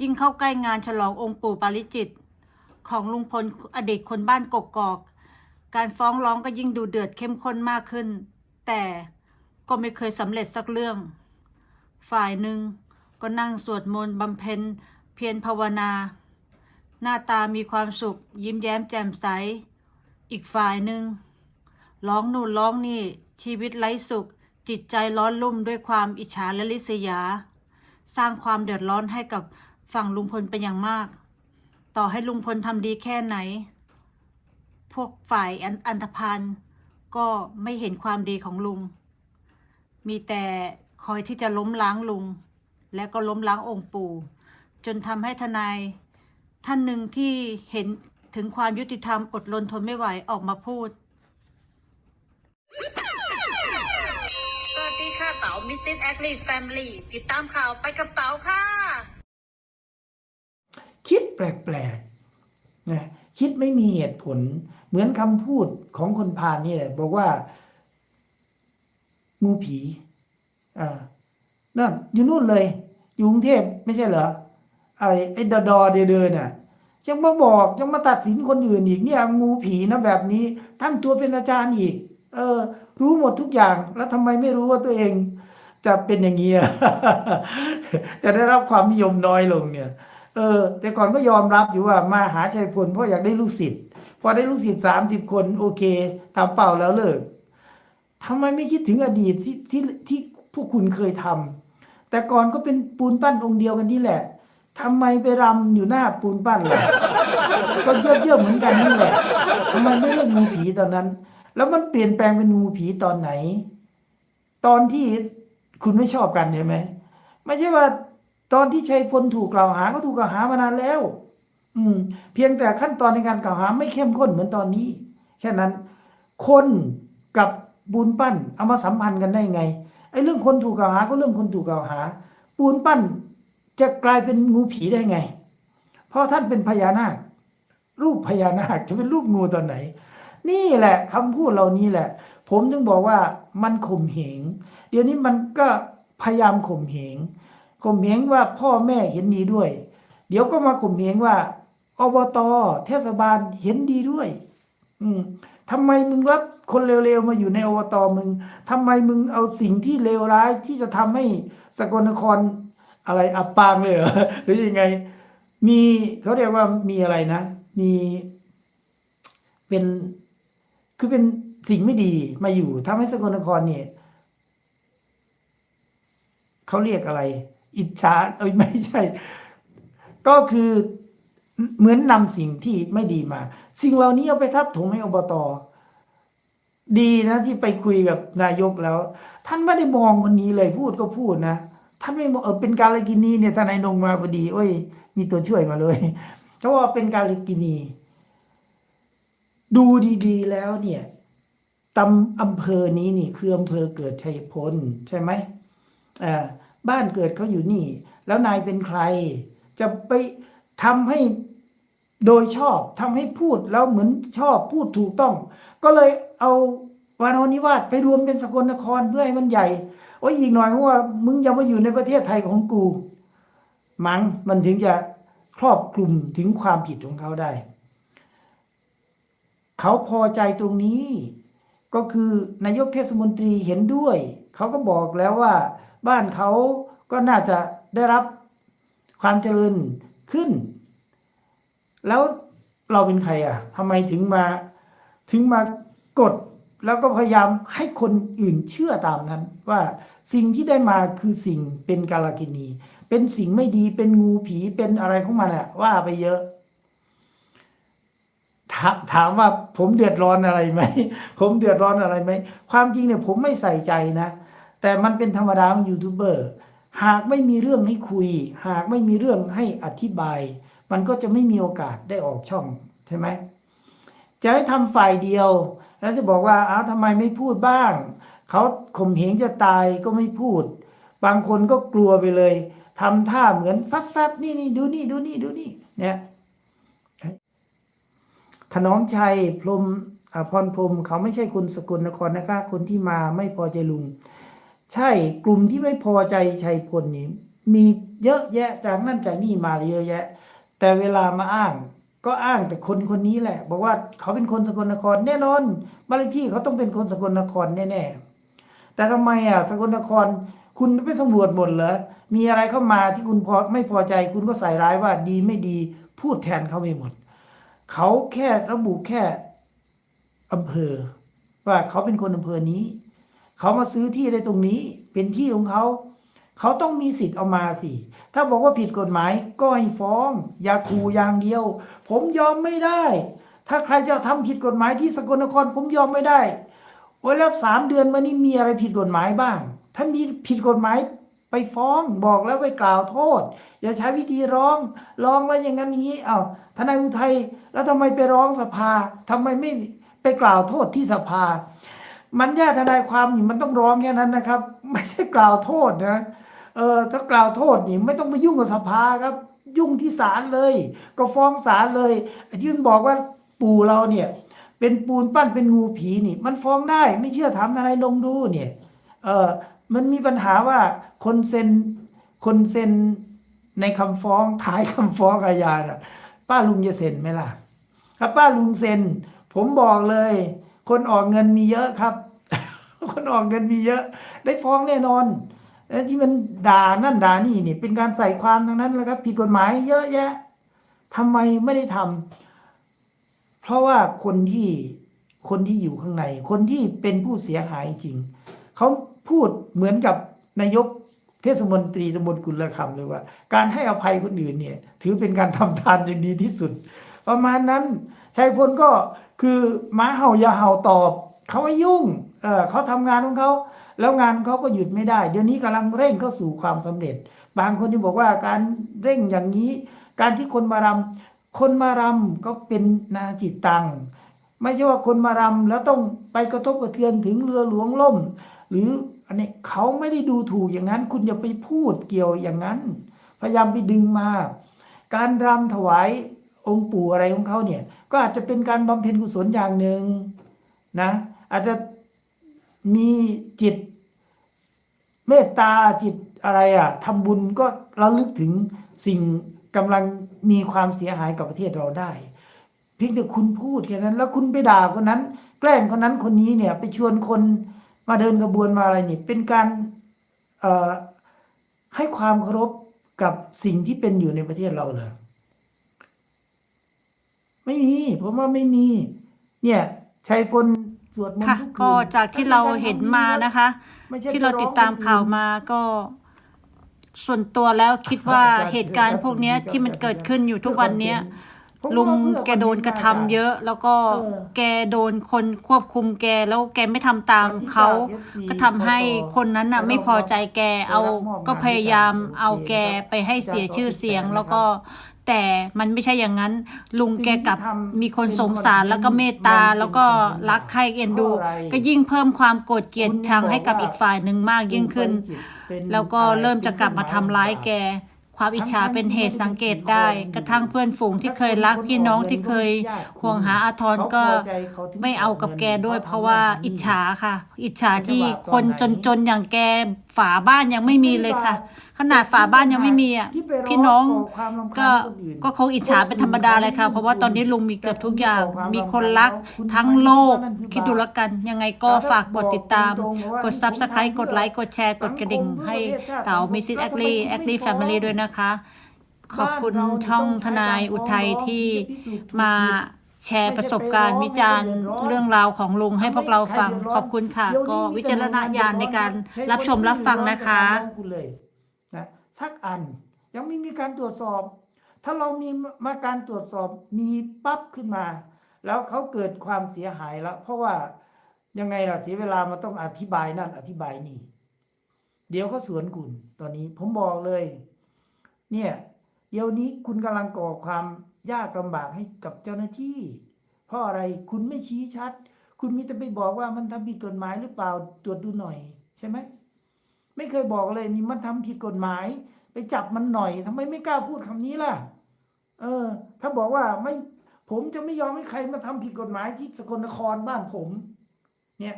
ยิ่งเข้าใกล้งานฉลององค์ปู่ปาริจิต ของลุงพลอดีตคนบ้านกกอก การฟ้องร้องก็ยิ่งดูเดือดเข้มข้นมากขึ้น แต่ก็ไม่เคยสำเร็จสักเรื่อง ฝ่ายหนึ่งก็นั่งสวดมนต์บำเพ็ญเพียรภาวนา หน้าตามีความสุข ยิ้มแย้มแจ่มใส อีกฝ่ายหนึ่งร้องนู่นร้องนี่ชีวิตไร้สุข จิตใจร้อนรุ่มด้วยความอิจฉาและริษยา สร้างความเดือดร้อนให้กับ ฝั่งลุงพลเป็นอย่างมาก ต่อให้ลุงพลทำดีแค่ไหน พวกฝ่ายอันอันธพาลก็ไม่เห็นความดีของลุง มีแต่คอยที่จะล้มล้างลุง และก็ล้มล้างองค์ปู่ จนทำให้ทนายท่านหนึ่งที่เห็นถึงความยุติธรรมอดรนทนไม่ไหวออกมาพูด สวัสดีค่ะเต๋ามิสซิสแอคลีแฟมิลี่ติดตามข่าวไปกับเต๋าค่ะ คิดแปลกๆนะคิดไม่มีเหตุผล เหมือนคำพูดของคนพาลนี่แหละบอกว่า งูผีอ่านั่นอยู่นู่นเลย อยู่กรุงเทพไม่ใช่เหรอไอ้ไอ้ดอดอเดินๆน่ะยังมาบอกยังมาตัดสินคนอื่นอีกเนี่ยงูผีนะแบบนี้ ตั้งตัวเป็นอาจารย์อีก เออ รู้หมดทุกอย่าง แล้วทำไมไม่รู้ว่าตัวเอง จะเป็นอย่างเงี้ยจะได้รับความนิยมน้อยลงเนี่ย ออ แต่ก่อนก็ยอมรับอยู่ว่ามาหาชัยพลเพราะอยากได้ลูกศิษย์พอได้ลูกศิษย์สามสิบคนโอเคตามเป้าแล้วเลิกทำไมไม่คิดถึงอดีตที่ที่ที่พวกคุณเคยทำแต่ก่อนก็เป็นปูนปั้นองค์เดียวกันนี่แหละทำไมไปรำอยู่หน้าปูนปั้นล่ะก็เยอะๆเหมือนกันนี่แหละทำไมไม่เล่นงูผีตอนนั้น แล้วมันเปลี่ยนแปลงเป็นงูผีตอนไหน ตอนที่คุณไม่ชอบกันใช่ไหมไม่ใช่ว่า ตอนที่ชัยพลถูกกล่าวหาก็ถูกกล่าวหามานานแล้ว อืม เพียงแต่ขั้นตอนในการกล่าวหาไม่เข้มข้นเหมือนตอนนี้แค่นั้นคนกับปูนปั้นเอามาสัมพันธ์กันได้ไงไอ้เรื่องคนถูกกล่าวหาก็เรื่องคนถูกกล่าวหา ปูนปั้นจะกลายเป็นงูผีได้ไง เพราะท่านเป็นพญานาค รูปพญานาคจะเป็นรูปงูตอนไหน นี่แหละคำพูดเหล่านี้แหละ ผมถึงบอกว่ามันข่มเหง เดี๋ยวนี้มันก็พยายามข่มเหง ข่มเหงว่าพ่อแม่เห็นดีด้วย เดี๋ยวก็มาข่มเหงว่าอบตเทศบาลเห็นดีด้วย อืมทำไมมึงรับคนเร็วๆมาอยู่ในอบตมึงทำไมมึงเอาสิ่งที่เลวร้ายที่จะทำให้สกลนครอะไรอับปางเลยเหรอหรือยังไง มีเขาเรียกว่ามีอะไรนะ มีเป็นคือเป็นสิ่งไม่ดีมาอยู่ทำให้สกลนครเนี่ยเขาเรียกอะไร อิจฉาเอ้ยไม่ใช่ ก็คือเหมือนนำสิ่งที่ไม่ดีมา สิ่งเหล่านี้เอาไปทับถมให้อบตดีนะที่ไปคุยกับนายกแล้ว ท่านไม่ได้มองคนนี้เลยพูดก็พูดนะท่านไม่มองเออเป็นการลกินีเนี่ยทนายนงมาพอดีโอ้ย มีตัวช่วยมาเลยเพราะว่าเป็นการลกินี ดูดีๆแล้วเนี่ยตำอำเภอนี้นี่คืออำเภอเกิดชัยพลใช่ไหมอ่า บ้านเกิดเขาอยู่นี่ แล้วนายเป็นใคร จะไปทำให้โดยชอบทำให้พูดแล้วเหมือนชอบพูดถูกต้อง ก็เลยเอาวานอนิวาสไปรวมเป็นสกลนครเพื่อให้มันใหญ่โอ้ยอีกหน่อยเพราะว่ามึงย่ามาอยู่ในประเทศไทยของกู มังมันถึงจะครอบคลุมถึงความผิดของเขาได้ เขาพอใจตรงนี้ ก็คือนายกเทศมนตรีเห็นด้วย เขาก็บอกแล้วว่า บ้านเขาก็น่าจะได้รับความเจริญขึ้น แล้วเราเป็นใครอะทำไมถึงมาถึงมากดแล้วก็พยายามให้คนอื่นเชื่อตามนั้น ว่าสิ่งที่ได้มาคือสิ่งเป็นกาลกินี เป็นสิ่งไม่ดีเป็นงูผีเป็นอะไรของมันอะว่าไปเยอะ ถาถามว่าผมเดือดร้อนอะไรไหม ผมเดือดร้อนอะไรไหม ความจริงเนี่ยผมไม่ใส่ใจนะ แต่มันเป็นธรรมดาของยูทูบเบอร์หากไม่มีเรื่องให้คุย หากไม่มีเรื่องให้อธิบาย มันก็จะไม่มีโอกาสได้ออกช่องใช่ไหมจะให้ทำฝ่ายเดียว แล้วจะบอกว่าอ้าวทำไมไม่พูดบ้าง เขาข่มเหงจะตายก็ไม่พูด บางคนก็กลัวไปเลยทำท่าเหมือนฟัดฟัดนี่นี่ดูนี่ดูนี่ดูนี่เนี่ยถนอมชัยพรมอพรพรมเขาไม่ใช่คนสกลนครนะคะ คนที่มาไม่พอใจลุง ใช่กลุ่มที่ไม่พอใจชัยพลนี่มีเยอะแยะจากนั่นจากนี่มาเยอะแยะ แต่เวลามาอ้าง ก็อ้างแต่คนคนนี้แหละ บอกว่าเขาเป็นคนสกลนครแน่นอนบ้านเลขที่เขาต้องเป็นคนสกลนครแน่ๆแต่ทำไมอะสกลนคร คุณไม่สำรวจหมดเหรอมีอะไรเข้ามาที่คุณพอไม่พอใจ คุณก็ใส่ร้ายว่าดีไม่ดี พูดแทนเขาไปหมด เขาแค่ระบุแค่อำเภอ ว่าเขาเป็นคนอำเภอนี้ เขามาซื้อที่ได้ตรงนี้ เป็นที่ของเขา เขาต้องมีสิทธิ์เอามาสิ ถ้าบอกว่าผิดกฎหมายก็ให้ฟ้อง อย่าขู่อย่างเดียว ผมยอมไม่ได้ ถ้าใครจะทำผิดกฎหมายที่สกลนครผมยอมไม่ได้โอ้ยแล้วสามเดือนมานี้มีอะไรผิดกฎหมายบ้าง ถ้ามีผิดกฎหมายไปฟ้องบอกแล้วไปกล่าวโทษ อย่าใช้วิธีร้องร้องแล้วอย่างนั้นอย่างนี้เอา้าทนายอุทัยแล้วทำไมไปร้องสภาทำไมไม่ไปกล่าวโทษที่สภา มันแย่ทนายความนี่มันต้องร้องแค่นั้นนะครับ ไม่ใช่กล่าวโทษนะเออถ้ากล่าวโทษนี่ไม่ต้องไปยุ่งกับสภาครับ ยุ่งที่ศาลเลย ก็ฟ้องศาลเลยไอ้ที่มันบอกว่าปู่เราเนี่ย เป็นปูนปั้นเป็นงูผีนี่ มันฟ้องได้ไม่เชื่อถามทนายนงดูเนี่ยเออมันมีปัญหาว่าคนเซ็นคนเซ็นในคำฟ้องท้ายคำฟ้องอาญาน่ะป้าลุงจะเซ็นไหมล่ะถ้าป้าลุงเซ็นผมบอกเลย คนออกเงินมีเยอะครับ คนออกเงินมีเยอะ ได้ฟ้องแน่นอนแล้วที่มันด่านั่นด่านี่นี่เป็นการใส่ความทั้งนั้นเลยครับผิดกฎหมายเยอะแยะทำไมไม่ได้ทำเพราะว่าคนที่คนที่อยู่ข้างใน คนที่เป็นผู้เสียหายจริง เขาพูดเหมือนกับนายกเทศมนตรีตำบลกุลคำเลยว่า การให้อภัยคนอื่นเนี่ย ถือเป็นการทำทานอย่างดีที่สุด ประมาณนั้นชัยพลก็ คือม้าเห่าอย่าเห่าตอบเขาไม่ยุ่งเออเขาทำงานของเขาแล้วงานเขาก็หยุดไม่ได้ เดี๋ยวนี้กำลังเร่งเข้าสู่ความสำเร็จ บางคนที่บอกว่าการเร่งอย่างนี้ การที่คนมารำคนมารำก็เป็นนาจิตตัง ไม่ใช่ว่าคนมารำแล้วต้องไปกระทบกระเทือนถึงเรือหลวงล่ม หรืออันนี้เขาไม่ได้ดูถูกอย่างนั้น คุณอย่าไปพูดเกี่ยวอย่างนั้น พยายามไปดึงมา การรำถวายองค์ปู่อะไรของเขาเนี่ย ก็อาจจะเป็นการบำเพ็ญกุศลอย่างหนึ่งนะอาจจะมีจิตเมตตาจิตอะไรอะทำบุญก็ระลึกถึงสิ่งกำลังมีความเสียหายกับประเทศเราได้เพียงแต่คุณพูดแค่นั้น แล้วคุณไปด่าคนนั้น แกล้งคนนั้นคนนี้เนี่ยไปชวนคนมาเดินกระบวนมาอะไรนี่เป็นการให้ความเคารพกับสิ่งที่เป็นอยู่ในประเทศเราเลย ไม่มีผมว่าไม่มี เนี่ยชัยพลสวดมนต์ค่ะ ทุกคืนก็จากที่เราเห็นมานะคะ ไม่ใช่ที่เราติดตามข่าวมาก็ ส่วนตัวแล้วคิดว่าเหตุการณ์พวกเนี้ยที่มันเกิดขึ้นอยู่ทุกวันเนี้ย ผมว่าลุงเพื่อแกโดนกระทำเยอะ แล้วก็เออแกโดนคนควบคุมแกแล้วแกไม่ทำตามเขาก็ทำให้คนนั้นน่ะ ไม่พอใจแกเอาก็พยายามเอาแกไปให้เสียชื่อเสียง แล้วก็ แต่มันไม่ใช่อย่างนั้น ลุงแกกลับมีคนสงสารแล้วก็เมตตาแล้วก็รักใครเอ็นดู ก็ยิ่งเพิ่มความโกรธเกลียดชังให้กับอีกฝ่ายหนึ่งมากยิ่งขึ้น แล้วก็เริ่มจะกลับมาทำร้ายแกความอิจฉาเป็นเหตุสังเกตได้ กระทั่งเพื่อนฝูงที่เคยรักพี่น้องที่เคยห่วงหาอาทรก็ไม่เอากับแกด้วย เพราะว่าอิจฉาค่ะ อิจฉาที่คนจนๆอย่างแกฝาบ้านยังไม่มีเลยค่ะ ขนาดฝาบ้านยังไม่มีอะพี่น้องก็ก็คงอิจฉาเป็นธรรมดาเลยค่ะ เพราะว่าตอนนี้ลุงมีเกือบทุกอย่าง มีคนรักทั้งโลก คิดดูแล้วกัน ยังไงก็ฝากกดติดตาม กด subscribe กดไลค์กดแชร์กดกระดิ่งให้เต๋ามิซิสแอคลีแอคลีแฟมิลี่ด้วยนะคะ ขอบคุณช่องทนายอุทัยที่มา แชร์ประสบการณ์วิจารณ์เรื่องราวของลุงให้พวกเราฟังขอบคุณค่ะ ก็วิจารณญาณในการรับชมรับฟังนะคะคุณเลยนะสักอันยังไม่มีการตรวจสอบ ถ้าเรามีมาการตรวจสอบมีปั๊บขึ้นมา แล้วเขาเกิดความเสียหายแล้ว เพราะว่ายังไงล่ะเสียเวลามาต้องอธิบายนั่นอธิบายนี่ เดี๋ยวเขาสวนคุณตอนนี้ผมบอกเลย เนี่ย เดี๋ยวนี้คุณกำลังก่อความ ยากลำบากให้กับเจ้าหน้าที่ เพราะอะไรคุณไม่ชี้ชัด คุณมีแต่ไปบอกว่ามันทำผิดกฎหมายหรือเปล่าตรวจดูหน่อย ใช่ไหมไม่เคยบอกเลยนี่มันทำผิดกฎหมาย ไปจับมันหน่อยทำไมไม่กล้าพูดคำนี้ล่ะ เออ ถ้าบอกว่าไม่ผมจะไม่ยอมให้ใครมาทำผิดกฎหมายที่สกลนครบ้านผม เนี่ย